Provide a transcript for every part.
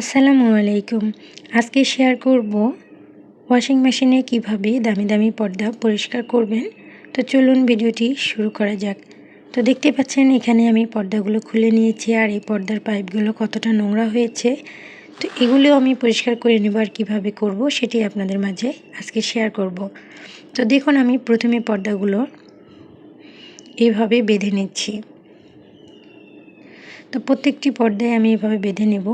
আসসালামু আলাইকুম। আজকে শেয়ার করব ওয়াশিং মেশিনে কীভাবে দামি দামি পর্দা পরিষ্কার করবেন। তো চলুন ভিডিওটি শুরু করা যাক। তো দেখতে পাচ্ছেন, এখানে আমি পর্দাগুলো খুলে নিয়েছি আর এই পর্দার পাইপগুলো কতটা নোংরা হয়েছে। তো এগুলিও আমি পরিষ্কার করে নেব আর কীভাবে করব সেটি আপনাদের মাঝে আজকে শেয়ার করব। তো দেখুন, আমি প্রথমে পর্দাগুলো এইভাবে বেঁধে নিচ্ছি। তো প্রত্যেকটি পর্দায় আমি এভাবে বেঁধে নেব।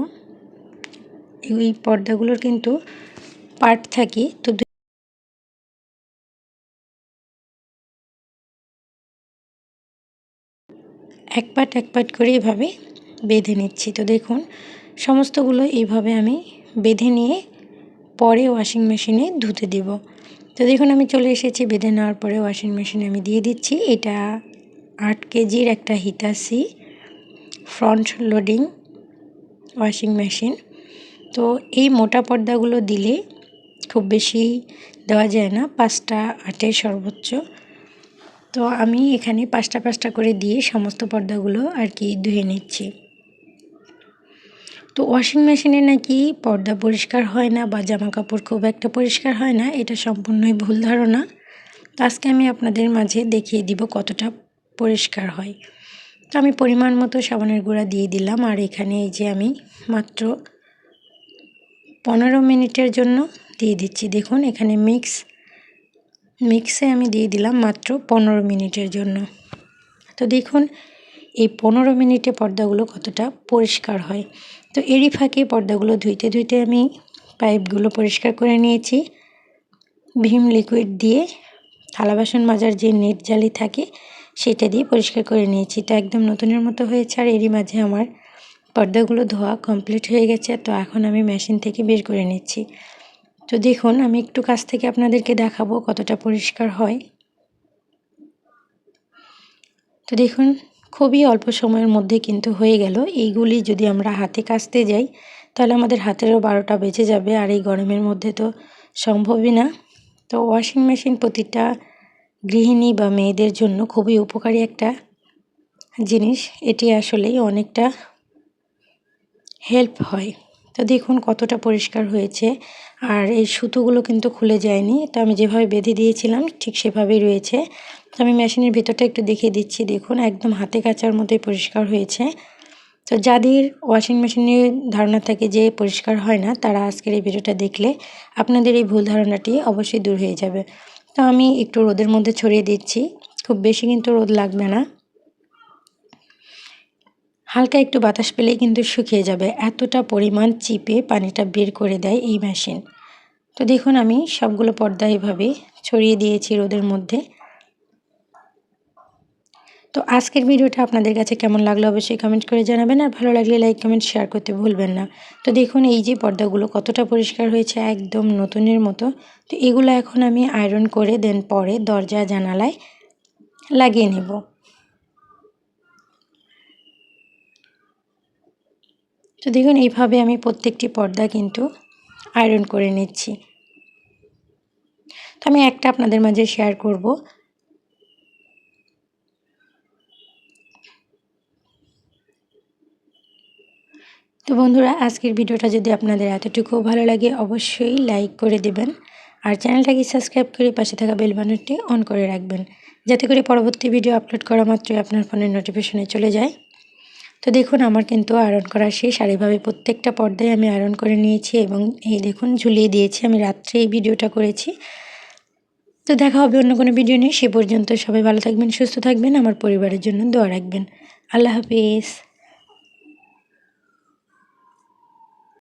এই পর্দাগুলোর কিন্তু পার্ট থাকে। তো এক পাট এক পাট করে এভাবে বেঁধে নিচ্ছি। তো দেখুন, সমস্তগুলো এইভাবে আমি বেঁধে নিয়ে পরে ওয়াশিং মেশিনে ধুতে দেব। তো দেখুন, আমি চলে এসেছি বেঁধে নেওয়ার পরে ওয়াশিং মেশিনে আমি দিয়ে দিচ্ছি। এটা আট কেজির একটা Hitachi front loading washing machine তো এই মোটা পর্দাগুলো দিলে খুব বেশি দেওয়া যায় না, পাঁচটা আটের সর্বোচ্চ। তো আমি এখানে পাঁচটা পাঁচটা করে দিয়ে সমস্ত পর্দাগুলো আর কি ধুয়ে নিচ্ছি। তো ওয়াশিং মেশিনে নাকি পর্দা পরিষ্কার হয় না বা জামা কাপড় খুব একটা পরিষ্কার হয় না, এটা সম্পূর্ণই ভুল ধারণা। তো আজকে আমি আপনাদের মাঝে দেখিয়ে দিব কতটা পরিষ্কার হয়। তো আমি পরিমাণ মতো সাবানের গুঁড়া দিয়ে দিলাম আর এখানে এই যে আমি মাত্র পনেরো মিনিটের জন্য দিয়ে দিচ্ছি। দেখুন, এখানে মিক্স মিক্সে আমি দিয়ে দিলাম মাত্র পনেরো মিনিটের জন্য। তো দেখুন, এই পনেরো মিনিটে পর্দাগুলো কতটা পরিষ্কার হয়। তো এরই ফাঁকে পর্দাগুলো ধুইতে ধুইতে আমি পাইপগুলো পরিষ্কার করে নিয়েছি। ভীম লিকুইড দিয়ে থালা বাসন মাজার যে নেট জালি থাকে, সেটা দিয়ে পরিষ্কার করে নিয়েছি। তো একদম নতুনের মতো হয়েছে আর এরই মাঝে আমার পর্দাগুলো ধোয়া কমপ্লিট হয়ে গেছে, তো এখন আমি মেশিন থেকে বের করে নিচ্ছি। তো দেখুন, আমি একটু কাছ থেকে আপনাদেরকে দেখাবো কতটা পরিষ্কার হয়। তো দেখুন, খুবই অল্প সময়ের মধ্যে কিন্তু হয়ে গেল। এইগুলি যদি আমরা হাতে কাচতে যাই, তাহলে আমাদের হাতেরও বারোটা বেঁচে যাবে, আর এই গরমের মধ্যে তো সম্ভবই না। তো ওয়াশিং মেশিন প্রতিটা গৃহিণী বা মেয়েদের জন্য খুবই উপকারী একটা জিনিস। এটি আসলেই অনেকটা হেল্প হয়। তো দেখুন কতটা পরিষ্কার হয়েছে। আর এই সুতোগুলো কিন্তু খুলে যায়নি। তো আমি যেভাবে বেঁধে দিয়েছিলাম, ঠিক সেভাবেই রয়েছে। তো আমি মেশিনের ভেতরটা একটু দেখিয়ে দিচ্ছি। দেখুন, একদম হাতে কাচার মতোই পরিষ্কার হয়েছে। তো যাদের ওয়াশিং মেশিনের ধারণা থাকে যে পরিষ্কার হয় না, তারা আজকের এই ভিডিওটা দেখলে আপনাদের এই ভুল ধারণাটি অবশ্যই দূর হয়ে যাবে। তো আমি একটু রোদের মধ্যে ছড়িয়ে দিচ্ছি। খুব বেশি কিন্তু রোদ লাগবে না। হালকা একটু বাতাস পেলেই কিন্তু শুকিয়ে যাবে। এতটা পরিমাণ চিপে পানিটা বের করে দেয় এই মেশিন। তো দেখুন আমি সবগুলো পর্দা এভাবে ছড়িয়ে দিয়েছি রোদের মধ্যে। তো আজকের ভিডিওটা আপনাদের কাছে কেমন লাগল অবশ্যই কমেন্ট করে জানাবেন আর ভালো লাগলে লাইক কমেন্ট শেয়ার করতে ভুলবেন না। তো দেখুন এই যে পর্দাগুলো কতটা পরিষ্কার হয়েছে একদম নতুনের মতো। তো এগুলো এখন আমি আয়রন করে দেন পরে দরজা জানালায় লাগিয়ে নেব। তো দেখুন, এইভাবে আমি প্রত্যেকটি পর্দা কিন্তু আয়রন করে নিচ্ছি। তো আমি একটা আপনাদের মাঝে শেয়ার করব। তো বন্ধুরা, আজকের ভিডিওটা যদি আপনাদের এতটুকু ভালো লাগে, অবশ্যই লাইক করে দেবেন। আর চ্যানেলটাকে সাবস্ক্রাইব করে পাশে থাকা বেল বাটনটি অন করে রাখবেন। যাতে করে পরবর্তী ভিডিও আপলোড করা মাত্রই আপনার ফোনের নোটিফিকেশনে চলে যায়। তো দেখুন, আমার কিন্তু আয়রন করা শেষ। আর এভাবে প্রত্যেকটা পর্দায় আমি আয়রন করে নিয়েছি এবং এই দেখুন, ঝুলিয়ে দিয়েছি। আমি রাত্রে এই ভিডিওটা করেছি। তো দেখা হবে অন্য কোনো ভিডিও নিয়ে। সে পর্যন্ত সবাই ভালো থাকবেন, সুস্থ থাকবেন। আমার পরিবারের জন্য দোয়া রাখবেন। আল্লাহ হাফিজ।